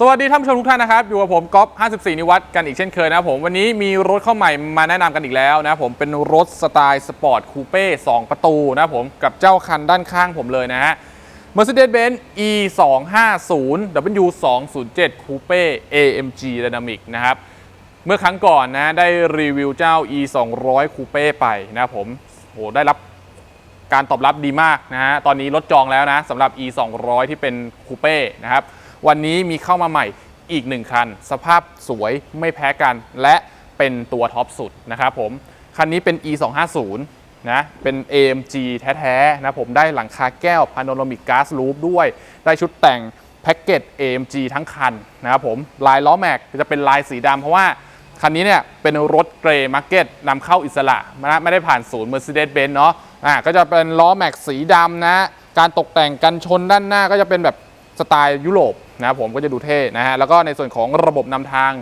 สวัสดีท่านผู้ชมทุกท่านนะครับ อยู่กับผมก๊อฟ54 นิวัตกันอีกเช่นเคยนะผมวันนี้มีรถเข้าใหม่มาแนะนำกันอีกแล้วนะผมเป็นรถสไตล์สปอร์ตคูเป้2ประตูนะผมกับเจ้าคันด้านข้างผมเลยนะฮะ Mercedes-Benz E 2 5 0 W 2 0 7 Coupe AMG Dynamic นะครับเมื่อครั้งก่อนนะได้รีวิวเจ้า E 2 0 0 Coupe ไปนะผมโหได้รับการตอบรับดีมากนะฮะตอนนี้รถจองแล้วนะสำหรับ e 2 0 0ที่เป็นคูเป้นะครับ วันนี้มีเข้ามาใหม่อีกหนึ่งคัน สภาพสวยไม่แพ้กัน และเป็นตัวท็อปสุดนะครับผม คันนี้เป็น e 2 5 0นะเป็น AMG แท้ๆนะผมได้หลังคาแก้ว Panoramic Glass Roof ด้วย ได้ชุดแต่งแพ็กเกจ AMG ทั้งคันนะครับผมลายล้อแม็กจะเป็นลายสีดำเพราะว่าคันนี้เนี่ยเป็นรถเกรย์มาร์เก็ตนำเข้าอิสระนะไม่ได้ผ่านศูนย์ Mercedes-Benz เนาะอ่าก็จะเป็นล้อแม็กสีดำนะ การตกแต่งกันชนด้านหน้าก็จะเป็นแบบสไตล์ยุโรป นะครับผมก็จะดูเท่นะฮะแล้วก็ในส่วนของระบบนำทาง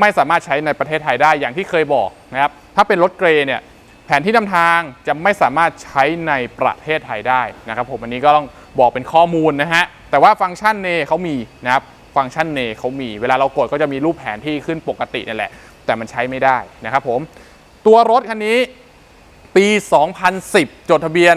ไม่สามารถใช้ในประเทศไทยได้อย่างที่เคยบอกนะครับถ้าเป็นรถเกรย์เนี่ยแผนที่นำทางจะไม่สามารถใช้ในประเทศไทยได้นะครับผมอันนี้ก็ต้องบอกเป็นข้อมูลนะฮะแต่ว่าฟังก์ชันเนเขามีนะครับฟังก์ชันเนเขามี เวลาเรากดก็จะมีรูปแผนที่ขึ้นปกตินั่นแหละ แต่มันใช้ไม่ได้นะครับผมตัวรถคันนี้ปี 2010 จดทะเบียน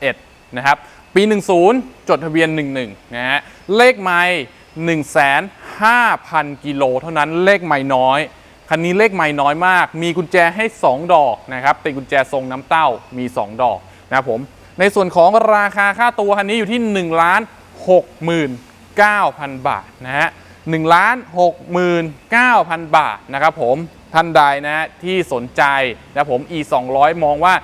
2011 นะครับ ปี 10 จดทะเบียน 11 นะฮะ เลขไมล์1,500,000 กิโลเท่านั้นเลขไมล์น้อย คันนี้เลขไมล์น้อยมาก มีกุญแจให้ 2 ดอกนะครับเป็นกุญแจทรงน้ำเต้ามี 2 ดอกนะครับผม ในส่วนของราคาค่าตัวคันนี้อยู่ที่ 1 ล้าน69,000 บาทนะฮะ1ล้าน69,000 บาทนะครับผมท่านใดนะฮะที่สนใจนะผม e 200มองว่า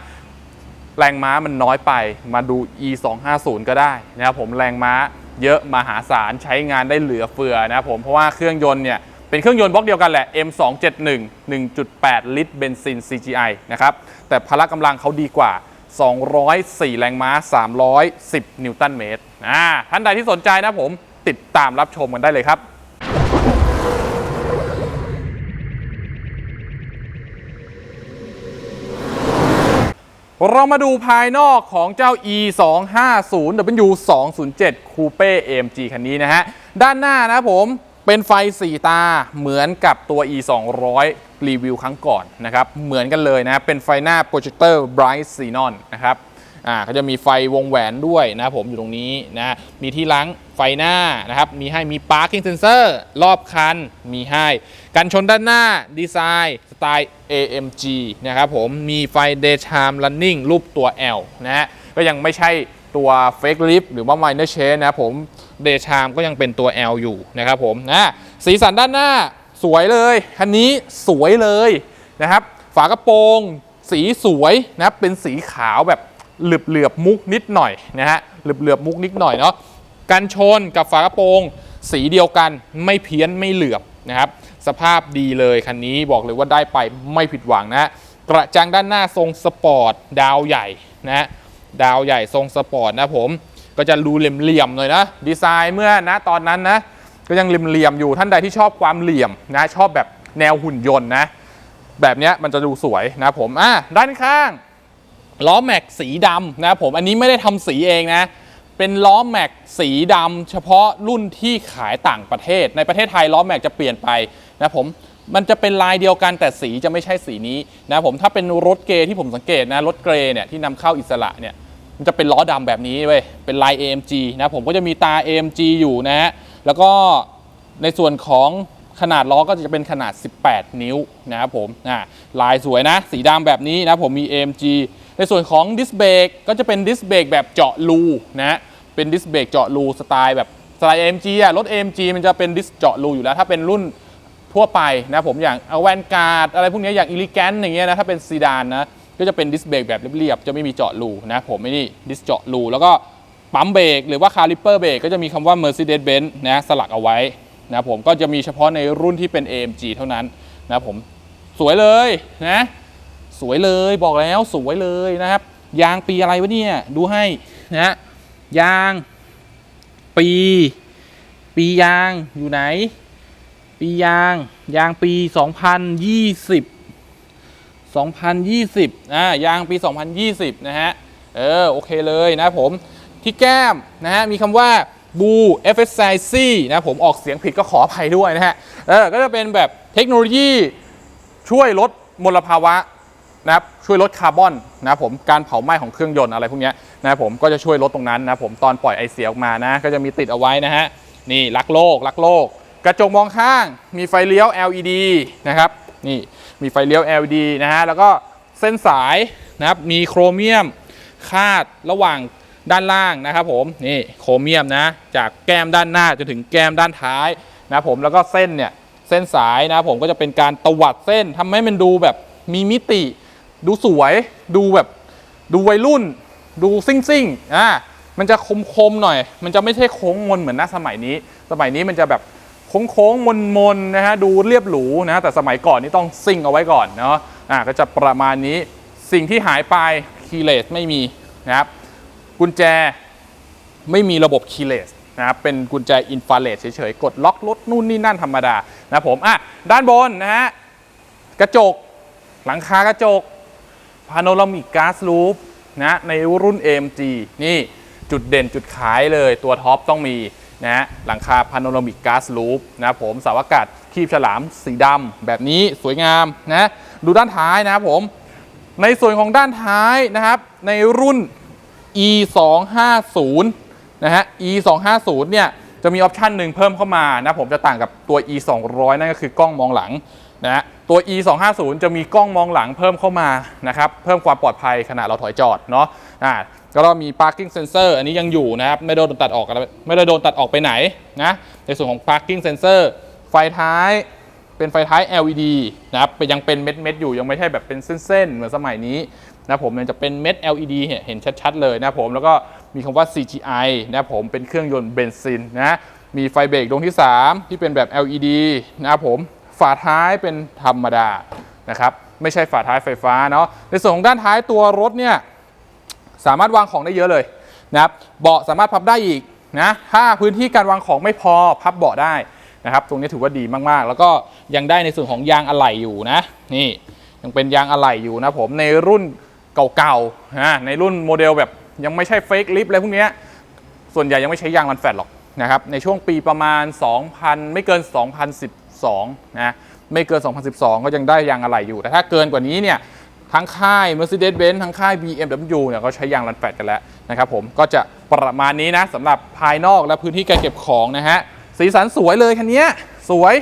แรงม้ามันน้อยไปมาดู e 250ก็ได้นะครับผมแรงม้าเยอะมหาศาลใช้งานได้เหลือเฟือนะครับผมเพราะว่าเครื่องยนต์เนี่ยเป็นเครื่องยนต์บล็อกเดียวกันแหละ M271 1.8 ลิตรเบนซิน CGI นะครับ แต่พละกำลังเขาดีกว่า 204 แรงม้า 310 นิวตันเมตรอ่าท่านใดที่สนใจนะผมติดตามรับชมกันได้เลยครับ เรามาดูภายนอกของเจ้า e 2 5 0 w 2 0 7 Coupe AMG คันนี้นะฮะ ด้านหน้านะผมเป็นไฟ 4 ตาเหมือนกับตัว e 200รีวิวครั้งก่อนนะครับ เหมือนกันเลยนะเป็นไฟหน้าโปรเจคเตอร์ Bright Xenon นะครับ อ่าเขาจะมีไฟวงแหวนด้วยนะครับผมอยู่ตรงนี้นะมีที่ล้างไฟหน้านะครับมีให้มี parking sensor รอบคันมีให้กันชนด้านหน้าดีไซน์สไตล์ AMG นะครับผมมีไฟ daytime running รูปตัว L นะฮะก็ยังไม่ใช่ตัว fake lift หรือว่า minor Chain นะครับผม daytime ก็ยังเป็นตัว L อยู่นะครับผมนะสีสันด้านหน้าสวยเลยคันนี้สวยเลยนะครับ ฝากระโปรง สีสวยนะครับเป็นสีขาวแบบ เหลือบเหลือบมุกนิดหน่อยนะฮะเหลือบเหลือบมุกนิดหน่อยเนาะกันชนกับฝากระโปรงสีเดียวกันไม่เพี้ยนไม่เหลือบนะครับสภาพดีเลยคันนี้บอกเลยว่าได้ไปไม่ผิดหวังนะกระจังด้านหน้าทรงสปอร์ตดาวใหญ่นะดาวใหญ่ทรงสปอร์ตนะผมก็จะรูเหลี่ยมๆหน่อยนะดีไซน์เมื่อนะตอนนั้นนะก็ยังเหลี่ยมๆอยู่ท่านใดที่ชอบความเหลี่ยมนะชอบแบบแนวหุ่นยนต์นะแบบนี้มันจะดูสวยนะผมอะด้านข้าง ล้อแม็กสีดำนะครับผมอันนี้ไม่ได้ทำสีเองนะ เป็นล้อแม็กสีดำเฉพาะรุ่นที่ขายต่างประเทศ ในประเทศไทยล้อแม็กจะเปลี่ยนไปนะผมมันจะเป็นลายเดียวกันแต่สีจะไม่ใช่สีนี้นะผมถ้าเป็นรถเกรที่ผมสังเกตนะรถเกรเนี่ยที่นำเข้าอิสระเนี่ยมันจะเป็นล้อดำแบบนี้เว้ยเป็นลาย AMG นะผมก็จะมีตา AMG อยู่นะฮะแล้วก็ในส่วนของขนาดล้อก็จะเป็นขนาด 18 นิ้วนะครับผมอ่าลายสวยนะ สีดำแบบนี้นะผมมี AMG ในส่วนของดิสเบรกก็จะเป็นดิสเบรกแบบเจาะรูนะเป็นดิสเบรกเจาะรูสไตล์แบบสไตล์ AMG อะรถ AMG มันจะเป็นดิสเจาะรูอยู่แล้ว ถ้าเป็นรุ่นทั่วไปนะผมอย่างอาแวนการ์ดอะไรพวกนี้อย่างอิลิแกนอย่างเงี้ยนะถ้าเป็นซีดานนะก็จะเป็นดิสเบรกแบบเรียบๆจะไม่มีเจาะรูนะผมไม่นี่ดิสเจาะรูแล้วก็ปั๊มเบรกหรือว่าคาลิปเปอร์เบรกก็จะมีคำว่า Mercedes-Benz นะสลักเอาไว้นะผมก็จะมีเฉพาะในรุ่นที่เป็น AMG เท่านั้นนะผมสวยเลยนะ สวยเลยบอกแล้วสวยเลยนะครับ ยางปีอะไรวะเนี่ยดูให้นะยาง ปี ปียางอยู่ไหน ปียาง ยางปี 2020 2020อ่ายางปี 2020 นะฮะ เออ โอเคเลยนะผมที่แก้มนะฮะ มีคำว่าบูเอฟเอสไซซีนะผมออกเสียงผิดก็ขออภัยด้วยนะฮะ เออ ก็จะเป็นแบบเทคโนโลยีช่วยลดมลภาวะ นะครับช่วยลดคาร์บอนนะครับผมการเผาไหม้ของเครื่องยนต์อะไรพวกนี้นะครับผมก็จะช่วยลดตรงนั้นนะครับผมตอนปล่อยไอเสียออกมานะ ก็จะมีติดเอาไว้นะฮะนี่รักโลกรักโลก กระจกมองข้างมีไฟเลี้ยว LED นะครับนี่มีไฟเลี้ยว LED นะฮะแล้วก็เส้นสายนะครับมีโครเมียมคาดระหว่างด้านล่างนะครับผมนี่โครเมียมนะจากแก้มด้านหน้าจนถึงแก้มด้านท้ายนะครับผมแล้วก็เส้นเนี่ยเส้นสายนะครับผมก็จะเป็นการตวัดเส้นทำให้มันดูแบบมีมิติ ดูสวย ดูแบบ ดูวัยรุ่น ดูซิ่งซิ่งๆอ่ามันจะคมคมๆหน่อย มันจะไม่ใช่โค้งมนเหมือนหน้าสมัยนี้ สมัยนี้มันจะแบบโค้งโค้งมนมนๆนะฮะ ดูเรียบหรูนะ แต่สมัยก่อนนี่ต้องซิ่งเอาไว้ก่อนเนาะ อ่า ก็จะประมาณนี้ สิ่งที่หายไปคีเลสไม่มีนะครับ กุญแจไม่มีระบบคีเลสนะครับเป็นกุญแจอินฟราเรดเฉยๆ กดล็อกรถนู่นนี่นั่นธรรมดานะผม อะ ด้านบนนะฮะ กระจก หลังคากระจก พาโนรามิกก๊าซลูปนะในรุ่น AMG นี่จุดเด่นจุดขายเลยตัวท็อปต้องมีนะหลังคาพาโนรามิกก๊าซลูปนะผมสาอากาศคีบฉลามสีดำแบบนี้สวยงามนะดูด้านท้ายนะครับผม ในส่วนของด้านท้ายนะครับ ในรุ่น e 2 5 0นะฮะ e 2 5 0เนี่ยจะมีออปชันหนึ่งเพิ่มเข้ามานะผมจะต่างกับตัว e 2 0 0นั่นก็คือกล้องมองหลัง นะฮะตัว e 2 5 0จะมีกล้องมองหลังเพิ่มเข้ามานะครับเพิ่มความปลอดภัยขณะเราถอยจอดเนาะอ่าก็มี parking sensor อันนี้ยังอยู่นะครับไม่โดนตัดออกไม่ได้โดนตัดออกไปไหนนะในส่วนของ parking sensor ไฟท้ายเป็นไฟท้าย LED นะครับยังเป็นเม็ดๆอยู่ยังไม่ใช่แบบเป็นเส้นๆเหมือนสมัยนี้นะผมมันจะเป็นเม็ด LED เห็นชัดๆเลยนะผมแล้วก็มีคำว่า CGI นะผมเป็นเครื่องยนต์เบนซินนะมีไฟเบรกดวงที่ 3 ที่เป็นแบบ LED นะผม ฝาท้ายเป็นธรรมดานะครับไม่ใช่ฝาท้ายไฟฟ้าเนาะในส่วนของด้านท้ายตัวรถเนี่ยสามารถวางของได้เยอะเลยนะครับเบาะสามารถพับได้อีกนะถ้าพื้นที่การวางของไม่พอพับเบาะได้นะครับตรงนี้ถือว่าดีมากๆ แล้วก็ยังได้ในส่วนของยางอะไหล่อยู่นะนี่ยังเป็นยางอะไหล่อยู่นะผมในรุ่นเก่าๆนะในรุ่นโมเดลแบบยังไม่ใช่เฟกลิฟอะไรพวกเนี้ยส่วนใหญ่ยังไม่ใช้ยางรันแฟตหรอกนะครับในช่วงปีประมาณ 2000 ไม่เกิน 2012 นะ ไม่เกิน 2012 ก็ยังได้ยางอะไหล่อยู่ แต่ถ้าเกินกว่านี้เนี่ย ทั้งค่าย Mercedes-Benz ทั้งค่าย BMW เนี่ยก็ใช้ยางรันแฟตกันแล้วนะครับผม ก็จะประมาณนี้นะสำหรับภายนอกและพื้นที่การเก็บของนะฮะ สีสันสวยเลยคันนี้สวย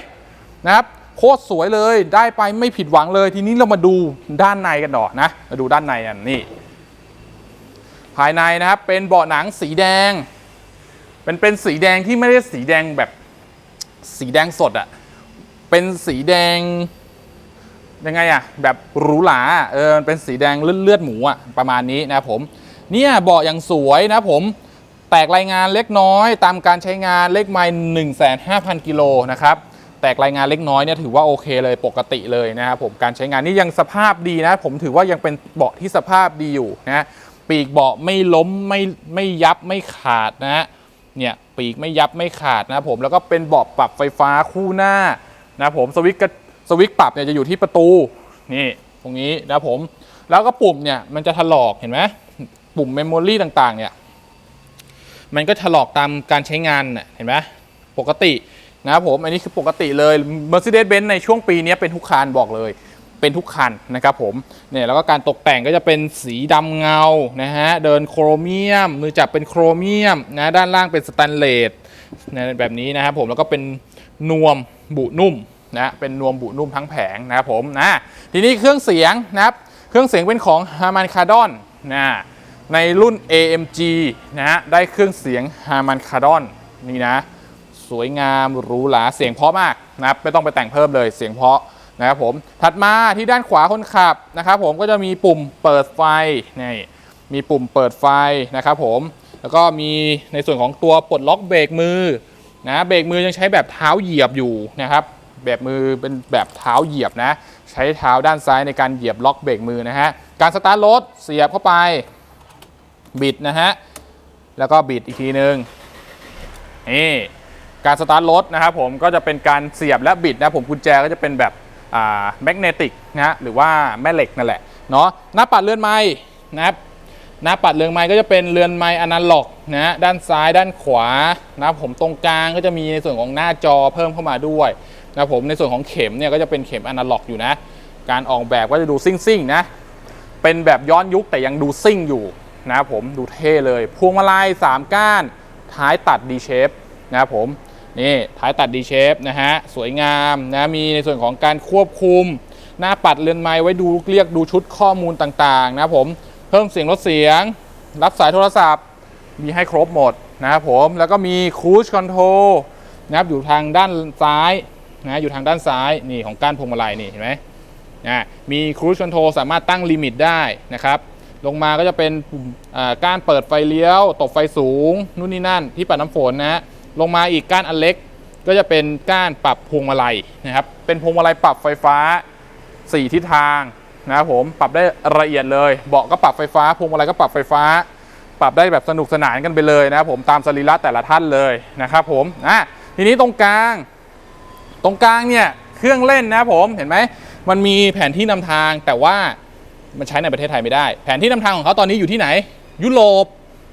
นะครับ โคตรสวยเลย ได้ไปไม่ผิดหวังเลย ทีนี้เรามาดูด้านในกันต่อนะ มาดูด้านในกันนี่ ภายในนะครับเป็นเบาะหนังสีแดงเป็นเป็นสีแดงที่ไม่ได้สีแดงแบบสีแดงสดอะ เป็นสีแดง ยังไงอะแบบหรูหราเออเป็นสีแดงเลือดเลือดหมูอะประมาณนี้นะครับผม เนี่ยเบาะอย่างสวยนะผมแตกรายงานเล็กน้อย ตามการใช้งานเลขไมล์1 5 0 0 0กิโลนะครับแตกรายงานเล็กน้อยเนี่ยถือว่าโอเคเลยปกติเลยนะครับผมการใช้งานนี่ยังสภาพดีนะ ผมถือว่ายังเป็นเบาะที่สภาพดีอยู่นะปีกเบาะไม่ล้มไม่ไม่ยับไม่ขาดนะฮะเนี่ยปีกไม่ยับไม่ขาดนะครับผมแล้วก็เป็นเบาะปรับไฟฟ้าคู่หน้า นะครับผมสวิตช์กระสวิตช์ปรับเนี่ยจะอยู่ที่ประตูนี่ตรงนี้นะครับผมแล้วก็ปุ่มเนี่ยมันจะถลอกเห็นไหมปุ่มเมมโมรีต่างๆเนี่ยมันก็ถลอกตามการใช้งานน่ะเห็นไหมปกตินะครับผมอันนี้คือปกติเลย Mercedes-Benz ในช่วงปีนี้เป็นทุกคันบอกเลย เป็นทุกคันนะครับผมเนี่ยแล้วก็การตกแต่งก็จะเป็นสีดำเงานะฮะเดินโครเมียม มือจับเป็นโครเมียมนะด้านล่างเป็นสแตนเลสนะแบบนี้นะครับผมแล้วก็เป็น นวมบุนุ่มนะเป็นนวมบุนุ่มทั้งแผงนะครับผมนะทีนี้เครื่องเสียงนะครับเครื่องเสียงเป็นของ Harman Kardon นะในรุ่น AMG นะฮะได้เครื่องเสียง Harman Kardon นี่นะสวยงามหรูหราเสียงเพราะมากนะครับไม่ต้องไปแต่งเพิ่มเลยเสียงเพราะนะครับผมถัดมาที่ด้านขวาคนขับนะครับผมก็จะมีปุ่มเปิดไฟนี่มีปุ่มเปิดไฟนะครับผมแล้วก็มีในส่วนของตัวปลดล็อกเบรกมือ นะเบรกมือยังใช้แบบเท้าเหยียบอยู่นะครับ แบบมือเป็นแบบเท้าเหยียบนะ ใช้เท้าด้านซ้ายในการเหยียบล็อกเบรกมือนะฮะการสตาร์ทรถเสียบเข้าไปบิดนะฮะแล้วก็บิดอีกทีหนึงนี่การสตาร์ทรถนะครับผมก็จะเป็นการเสียบและบิดนะผมกุญแจก็จะเป็นแบบแมกเนติกนะฮะหรือว่าแม่เหล็กนั่นแหละเนาะหน้าปัดเลื่อนไม้นะครับ หน้าปัดเรือนไม้ก็จะเป็นเรือนไม้อนาล็อกนะฮะด้านซ้ายด้านขวานะผมตรงกลางก็จะมีในส่วนของหน้าจอเพิ่มเข้ามาด้วยนะผมในส่วนของเข็มเนี่ยก็จะเป็นเข็มอนาล็อกอยู่นะ การออกแบบก็จะดูซิ่งๆนะเป็นแบบย้อนยุคแต่ยังดูซิ่งอยู่นะผมดูเท่เลย พวงมาลัย3ก้านท้ายตัด D shape นะผมนี่ท้ายตัด D shape นะฮะสวยงามนะมีในส่วนของการควบคุม หน้าปัดเรือนไม้ไว้ดูเรียกดูชุดข้อมูลต่างๆนะผม เพิ่มเสียงลดเสียง รับสายโทรศัพท์ มีให้ครบหมดนะครับผม แล้วก็มีคูชคอนโทรนะครับอยู่ทางด้านซ้ายนะอยู่ทางด้านซ้ายนี่ของก้านพวงมาลัยนี่เห็นไหมนะมีครู i คอนโทรสามารถตั้งลิมิตได้นะครับลงมาก็จะเป็นปุ่มก้านเปิดไฟเลี้ยว ตบไฟสูง นู่นนี่นั่นที่ปัดน้ำฝนนะฮะลงมาอีกก้านอันเล็ก ก็จะเป็นก้านปรับพวงมาลัยนะครับเป็นพวงมาลัยปรับไฟฟ้า 4 ทิศทาง นะครับผมปรับได้ละเอียดเลยเบาะก็ปรับไฟฟ้าพวงมาลัยก็ปรับไฟฟ้า ปรับได้แบบสนุกสนานกันไปเลยนะครับผมตามสรีระแต่ละท่านเลยนะครับผมอะทีนี้ตรงกลาง ตรงกลางเนี่ยเครื่องเล่นนะครับผมเห็นไหมมันมีแผนที่นำทางแต่ว่ามันใช้ในประเทศไทยไม่ได้ แผนที่นำทางของเขาตอนนี้อยู่ที่ไหน ยุโรป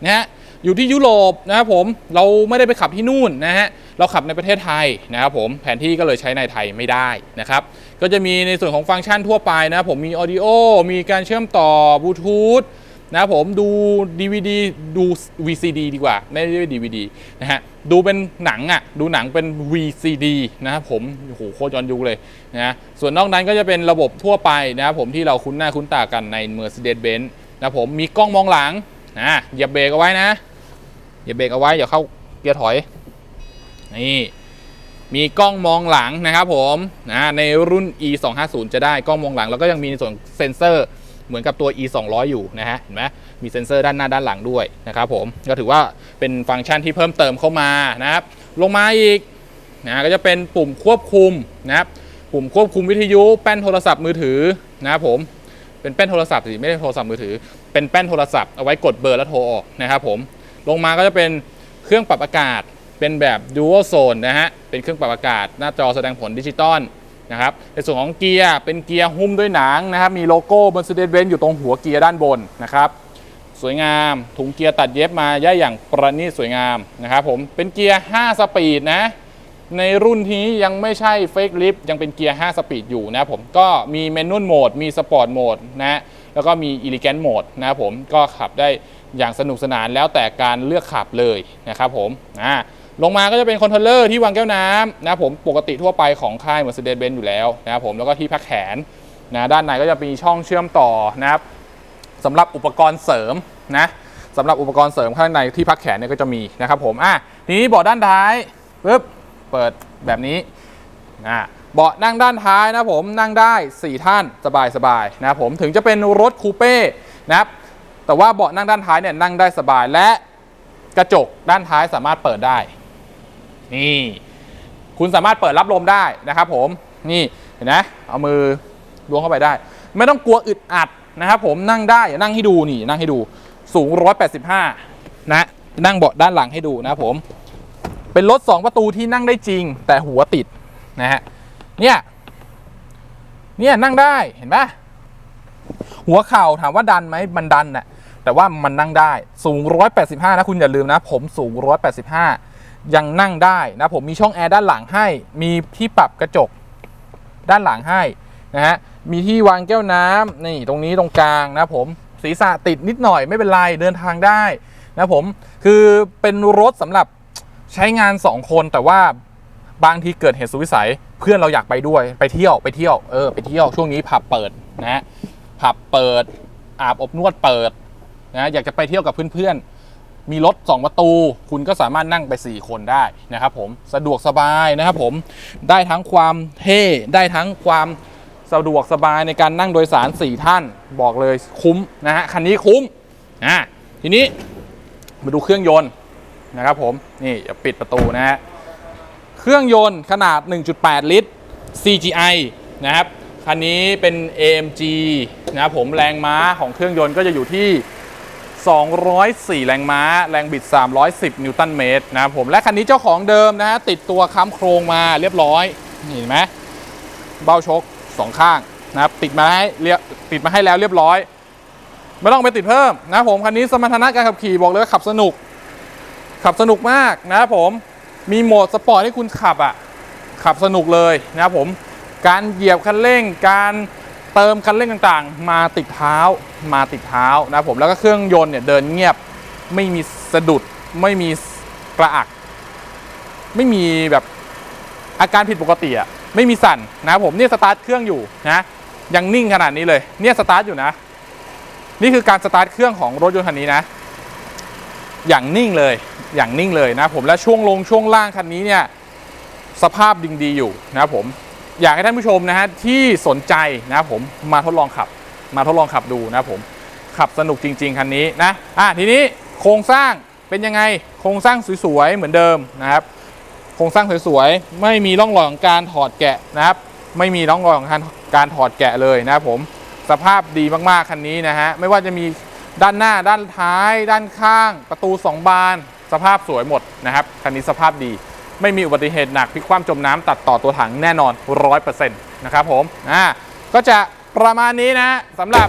นะฮะ อยู่ที่ยุโรปนะครับผมเราไม่ได้ไปขับที่นู่นนะฮะเราขับในประเทศไทยนะครับผมแผนที่ก็เลยใช้ในไทยไม่ได้นะครับก็จะมีในส่วนของฟังก์ชันทั่วไปนะครับผมมีออดิโอมีการเชื่อมต่อบลูทูธนะครับผมดู DVD ดู VCD ดีกว่า ไม่ได้ DVD นะฮะดูเป็นหนังอะดูหนังเป็น VCD นะครับผมโอ้โหโคตรย้อนยุคเลยนะส่วนนอกนั้นก็จะเป็นระบบทั่วไปนะครับผมที่เราคุ้นหน้าคุ้นตากันใน Mercedes-Benz นะครับผมมีกล้องมองหลังนะเหยียบเบรกเอาไว้นะ เหยียบเบรกเอาไว้อย่าเข้าเกียร์ถอยนี่มีกล้องมองหลังนะครับผมนะในรุ่น e 2 5 0จะได้กล้องมองหลัง แล้วก็ยังมีในส่วนเซ็นเซอร์เหมือนกับตัว e 2 0 0อยู่นะฮะเห็นไหมมีเซ็นเซอร์ด้านหน้าด้านหลังด้วยนะครับผมก็ถือว่าเป็นฟังก์ชันที่เพิ่มเติมเข้ามานะครับ ลงมาอีกนะก็จะเป็นปุ่มควบคุมนะครับปุ่มควบคุมวิทยุแป้นโทรศัพท์มือถือนะครับผมเป็นแป้นโทรศัพท์สิไม่ได้โทรศัพท์มือถือ เป็นแป้นโทรศัพท์เอาไว้กดเบอร์แล้วโทรออกนะครับผม ลงมาก็จะเป็นเครื่องปรับอากาศ เป็นแบบ dual zone นะฮะ เป็นเครื่องปรับอากาศ หน้าจอแสดงผลดิจิตอลนะครับ ในส่วนของเกียร์ เป็นเกียร์หุ้มด้วยหนังนะครับ มีโลโก้ Mercedes-Benz อยู่ตรงหัวเกียร์ด้านบนนะครับ สวยงาม ถุงเกียร์ตัดเย็บมาย่าอย่างประณีตสวยงามนะครับผม เป็นเกียร์ 5 สปีดนะ ในรุ่นนี้ยังไม่ใช่เฟกลิฟยังเป็นเกียร์ 5 สปีดอยู่นะครับผม ก็มีเมนูโหมด มีสปอร์ตโหมดนะ แล้วก็มีอิลิแกนโหมดนะครับผม ก็ขับได้ อย่างสนุกสนานแล้วแต่การเลือกขับเลยนะครับผมอ่าลงมาก็จะเป็นคอนโทรลเลอร์ที่วางแก้วน้ำนะครับผมปกติทั่วไปของค่าย Mercedes-Benz อยู่แล้วนะครับผมแล้วก็ที่พักแขนนะด้านในก็จะมีช่องเชื่อมต่อนะครับสำหรับอุปกรณ์เสริมนะสำหรับอุปกรณ์เสริมข้างในที่พักแขนเนี่ยก็จะมีนะครับผมอะทีนี้เบาะด้านท้ายปึ๊บเปิดแบบนี้นะเบาะนั่งด้านท้ายนะผมนั่งได้ 4 ท่านสบายๆนะครับผมถึงจะเป็นรถคูเป้นะครับ แต่ว่าเบาะนั่งด้านท้ายเนี่ยนั่งได้สบายและกระจกด้านท้ายสามารถเปิดได้ นี่ คุณสามารถเปิดรับลมได้นะครับผมนี่เห็นไหมเอามือล้วงเข้าไปได้ ไม่ต้องกลัวอึดอัดนะครับผมนั่งได้นั่งให้ดูนี่นั่งให้ดูสูง 185 นะ นั่งเบาะด้านหลังให้ดูนะครับผม เป็นรถ 2 ประตูที่นั่งได้จริง แต่หัวติดนะฮะเนี่ยเนี่ยนั่งได้เห็นปะหัวเข่าถามว่าดันไหมมันดันน่ะ แต่ว่ามันนั่งได้สูง 185 นะคุณอย่าลืมนะ ผมสูง 185 ยังนั่งได้นะผมมีช่องแอร์ด้านหลังให้ มีที่ปรับกระจกด้านหลังให้นะฮะมีที่วางแก้วน้ำนี่ตรงนี้ตรงกลางนะผมศีรษะติดนิดหน่อยไม่เป็นไรเดินทางได้นะผมคือเป็นรถสำหรับใช้งาน 2 คนแต่ว่าบางทีเกิดเหตุสุดวิสัยเพื่อนเราอยากไปด้วยไปเที่ยวไปเที่ยวเออไปเที่ยวช่วงนี้ผับเปิดนะฮะผับเปิดอาบอบนวดเปิด นะอยากจะไปเที่ยวกับเพื่อนๆ มีรถ 2 ประตู คุณก็สามารถนั่งไป 4 คนได้นะครับผมสะดวกสบายนะครับผมได้ทั้งความเท่ได้ทั้งความสะดวกสบายในการนั่งโดยสาร 4 ท่านบอกเลยคุ้มนะฮะคันนี้คุ้มอะทีนี้มาดูเครื่องยนต์นะครับผมนี่อย่าปิดประตูนะฮะเครื่องยนต์ขนาด 1.8 ลิตร CGI นะครับคันนี้เป็น AMG นะครับผมแรงม้าของเครื่องยนต์ก็จะอยู่ที่ 204 แรงม้า แรงบิด 310 นิวตันเมตรนะครับผมและคันนี้เจ้าของเดิมนะฮะติดตัวค้ำโครงมาเรียบร้อยเห็นไหมเบ้าชกสองข้างนะครับติดมาให้เรียติดมาให้แล้วเรียบร้อย ไม่ต้องไปติดเพิ่มนะครับผมคันนี้สมรรถนะการขับขี่บอกเลยว่าขับสนุก ขับสนุกมากนะครับผมมีโหมดสปอร์ตให้คุณขับอะขับสนุกเลยนะครับผมการเหยียบคันเร่งการ เติมคันเร่งต่างๆ มาติดเท้ามาติดเท้านะครับผมแล้วก็เครื่องยนต์เนี่ยเดินเงียบไม่มีสะดุดไม่มีกระอัก ไม่มีแบบอาการผิดปกติอะไม่มีสั่นนะครับผมเนี่ยสตาร์ทเครื่องอยู่นะยังนิ่งขนาดนี้เลยเนี่ยสตาร์ทอยู่นะ นี่คือการสตาร์ทเครื่องของรถยนต์คันนี้นะ อย่างนิ่งเลยอย่างนิ่งเลยนะผมและช่วงลงช่วงล่างคันนี้เนี่ยสภาพดิงดีอยู่นะครับผม อยากให้ท่านผู้ชมนะฮะที่สนใจนะครับผมมาทดลองขับ มาทดลองขับดูนะครับผมขับสนุกจริง ๆคันนี้นะอะทีนี้โครงสร้างเป็นยังไงโครงสร้างสวยๆเหมือนเดิมนะครับ โครงสร้างสวยๆไม่มีร่องรอยของการถอดแกะนะครับ ไม่มีร่องรอยของการการถอดแกะเลยนะครับผมสภาพดีมากๆคันนี้นะฮะไม่ว่าจะมีด้านหน้าด้านท้าย ด้านข้าง ประตู 2 บาน สภาพสวยหมดนะครับคันนี้สภาพดี ไม่มีอุบัติเหตุหนักพลิกคว่ำจมน้ำตัดต่อตัวถังแน่นอน 100%นะครับผมอ่าก็จะประมาณนี้นะสำหรับ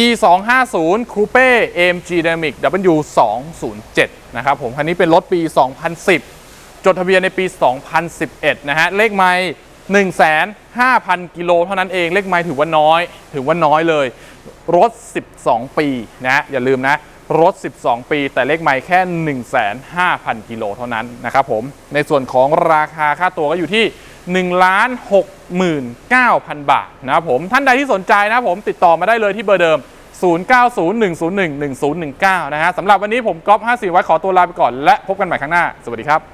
e 2 5 0 Coupe AMG Dynamic W 2 0 7นะครับผมคันนี้เป็นรถปี 2010 จดทะเบียนในปี 2011 นะฮะ เลขไมล์15,000 กิโลเท่านั้นเอง เลขไมล์ถือว่าน้อย ถือว่าน้อยเลย รถ 12 ปีนะ อย่าลืมนะ รถ 12 ปี แต่เลขไมล์แค่ 15,000 กิโลเท่านั้นนะครับผม ในส่วนของราคาค่าตัวก็อยู่ที่ 1 6 9 0 0 0 บาทนะครับผม ท่านใดที่สนใจนะผมติดต่อมาได้เลยที่เบอร์เดิม 0901011019 นะฮะสำหรับวันนี้ผมก๊อฟ54ไว้ขอตัวลาไปก่อนและพบกันใหม่ครั้งหน้า สวัสดีครับ